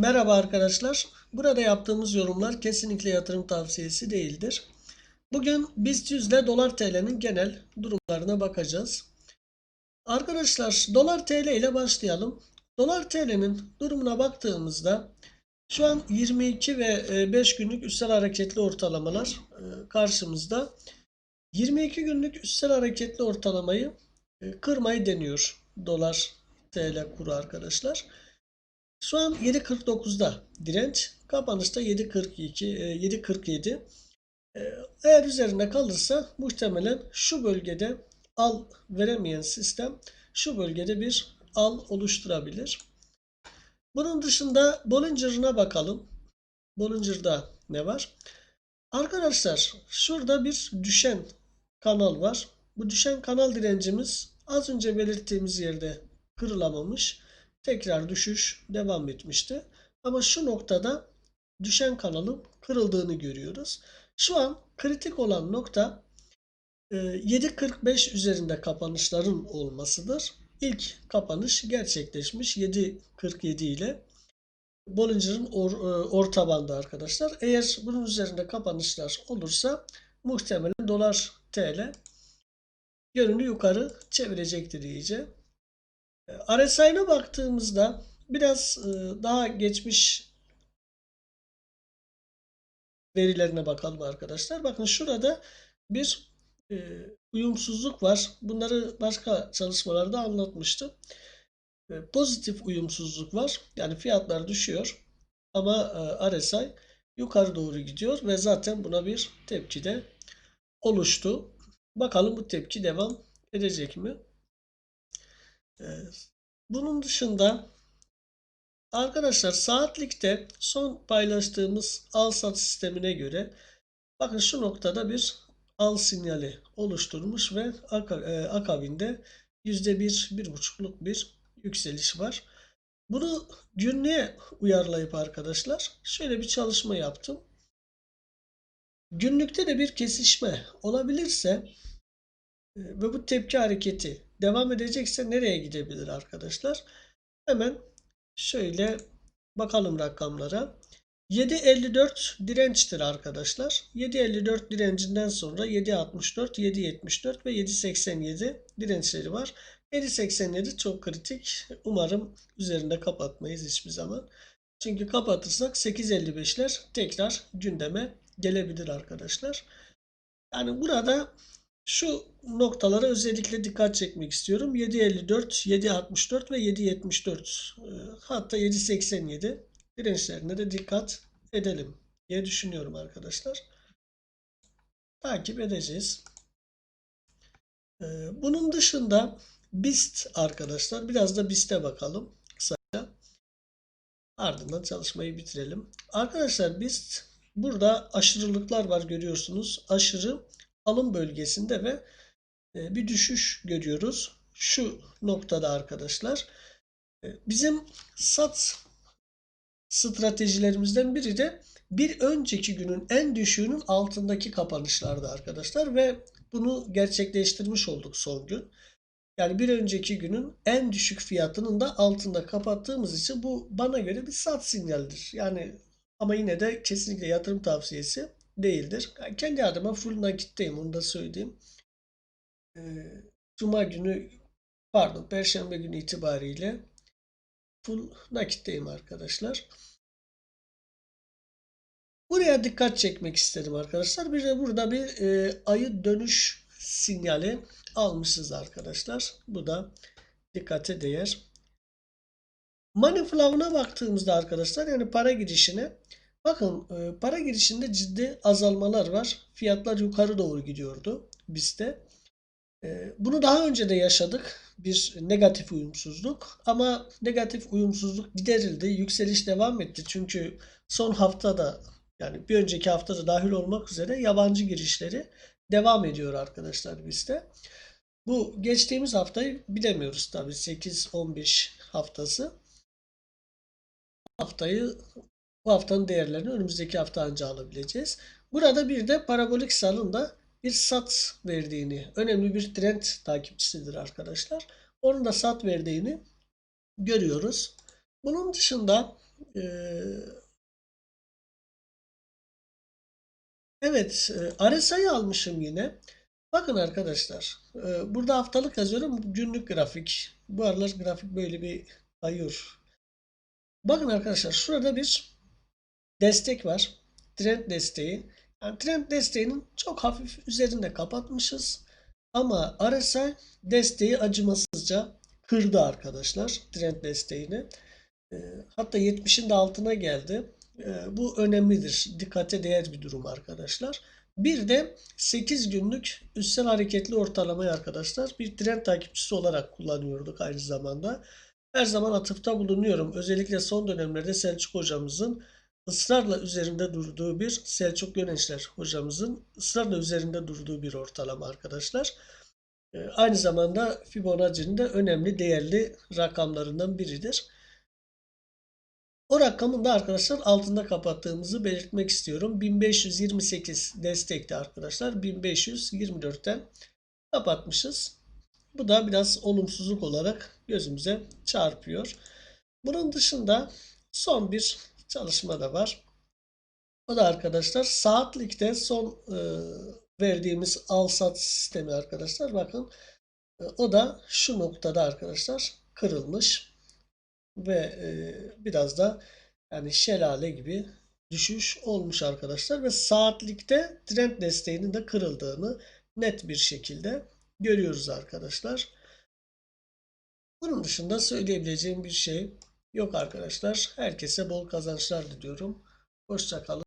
Merhaba arkadaşlar. Burada yaptığımız yorumlar kesinlikle yatırım tavsiyesi değildir. Bugün BIST 100 ile dolar TL'nin genel durumlarına bakacağız. Arkadaşlar dolar TL ile başlayalım. Dolar TL'nin durumuna baktığımızda şu an 22 ve 5 günlük üstel hareketli ortalamalar e, karşımızda. 22 günlük üstel hareketli ortalamayı e, kırmayı deniyor dolar TL kuru arkadaşlar. Şu an 7.49'da direnç. Kapanışta 7.42, 7.47. E, eğer üzerinde kalırsa muhtemelen şu bölgede al veremeyen sistem şu bölgede bir al oluşturabilir. Bunun dışında Bollinger'ına bakalım. Bollinger'da ne var? Arkadaşlar şurada bir düşen kanal var. Bu düşen kanal direncimiz az önce belirttiğimiz yerde kırılamamış. Tekrar düşüş devam etmişti. Ama şu noktada düşen kanalın kırıldığını görüyoruz. Şu an kritik olan nokta 7.45 üzerinde kapanışların olmasıdır. İlk kapanış gerçekleşmiş 7.47 ile. Bollinger'ın or, orta bandı arkadaşlar. Eğer bunun üzerinde kapanışlar olursa muhtemelen dolar TL yönünü yukarı çevirecektir iyice. RSI'ne baktığımızda biraz daha geçmiş verilerine bakalım arkadaşlar. Bakın şurada bir uyumsuzluk var. Bunları başka çalışmalarda anlatmıştım. Pozitif uyumsuzluk var. Yani fiyatlar düşüyor ama RSI yukarı doğru gidiyor ve zaten buna bir tepki de oluştu. Bakalım bu tepki devam edecek mi? Bunun dışında arkadaşlar saatlikte son paylaştığımız al sat sistemine göre bakın şu noktada bir al sinyali oluşturmuş ve akabinde %1-1,5'luk bir yükseliş var. Bunu günlüğe uyarlayıp arkadaşlar şöyle bir çalışma yaptım. Günlükte de bir kesişme olabilirse ve bu tepki hareketi devam edecekse nereye gidebilir arkadaşlar? Hemen şöyle bakalım rakamlara. 7.54 dirençtir arkadaşlar. 7.54 direncinden sonra 7.64, 7.74 ve 7.87 dirençleri var. 7.87 çok kritik. Umarım üzerinde kapatmayız hiçbir zaman. Çünkü kapatırsak 8.55'ler tekrar gündeme gelebilir arkadaşlar. Yani burada şu noktalara özellikle dikkat çekmek istiyorum. 7.54, 7.64 ve 7.74 hatta 7.87 dirençlerine de dikkat edelim diye düşünüyorum arkadaşlar. Takip edeceğiz. Bunun dışında BIST arkadaşlar biraz da BIST'e bakalım kısaca. Ardından çalışmayı bitirelim. Arkadaşlar BIST burada aşırılıklar var görüyorsunuz. Aşırı alım bölgesinde ve e, bir düşüş görüyoruz. Şu noktada arkadaşlar. E, bizim sat stratejilerimizden biri de bir önceki günün en düşüğünün altındaki kapanışlarda arkadaşlar ve bunu gerçekleştirmiş olduk son gün. Yani bir önceki günün en düşük fiyatının da altında kapattığımız için bu bana göre bir sat sinyalidir. Yani ama yine de kesinlikle yatırım tavsiyesi değildir. Kendi adıma full nakitteyim onu da söyleyeyim. Ee, Cuma günü pardon Perşembe günü itibariyle full nakitteyim arkadaşlar. Buraya dikkat çekmek istedim arkadaşlar. Bir de burada bir e, ayı dönüş sinyali almışız arkadaşlar. Bu da dikkate değer. Money baktığımızda arkadaşlar yani para girişine Bakın e, para girişinde ciddi azalmalar var. Fiyatlar yukarı doğru gidiyordu bizde. E, bunu daha önce de yaşadık. Bir negatif uyumsuzluk. Ama negatif uyumsuzluk giderildi. Yükseliş devam etti. Çünkü son haftada yani bir önceki haftada dahil olmak üzere yabancı girişleri devam ediyor arkadaşlar bizde. Bu geçtiğimiz haftayı bilemiyoruz tabii 8-15 haftası. Haftayı bu haftanın değerlerini önümüzdeki hafta anca alabileceğiz. Burada bir de parabolik salın da bir sat verdiğini, önemli bir trend takipçisidir arkadaşlar. Onun da sat verdiğini görüyoruz. Bunun dışında e, evet e, RSI'yi almışım yine. Bakın arkadaşlar e, burada haftalık yazıyorum günlük grafik. Bu aralar grafik böyle bir kayıyor. Bakın arkadaşlar şurada bir destek var. Trend desteği. Yani trend desteğinin çok hafif üzerinde kapatmışız. Ama RSI desteği acımasızca kırdı arkadaşlar trend desteğini. E, hatta 70'in de altına geldi. E, bu önemlidir. Dikkate değer bir durum arkadaşlar. Bir de 8 günlük üstel hareketli ortalamayı arkadaşlar bir trend takipçisi olarak kullanıyorduk aynı zamanda. Her zaman atıfta bulunuyorum. Özellikle son dönemlerde Selçuk hocamızın ısrarla üzerinde durduğu bir Selçuk Gönençler hocamızın ısrarla üzerinde durduğu bir ortalama arkadaşlar. E, Aynı zamanda Fibonacci'nin de önemli değerli rakamlarından biridir. O rakamın da arkadaşlar altında kapattığımızı belirtmek istiyorum. 1528 destekti arkadaşlar. 1524'ten kapatmışız. Bu da biraz olumsuzluk olarak gözümüze çarpıyor. Bunun dışında son bir çalışma da var. O da arkadaşlar saatlikte son e, verdiğimiz al sat sistemi arkadaşlar. Bakın e, o da şu noktada arkadaşlar kırılmış ve e, biraz da yani şelale gibi düşüş olmuş arkadaşlar ve saatlikte trend desteğinin de kırıldığını net bir şekilde görüyoruz arkadaşlar. Bunun dışında söyleyebileceğim bir şey yok arkadaşlar. Herkese bol kazançlar diliyorum. Hoşçakalın.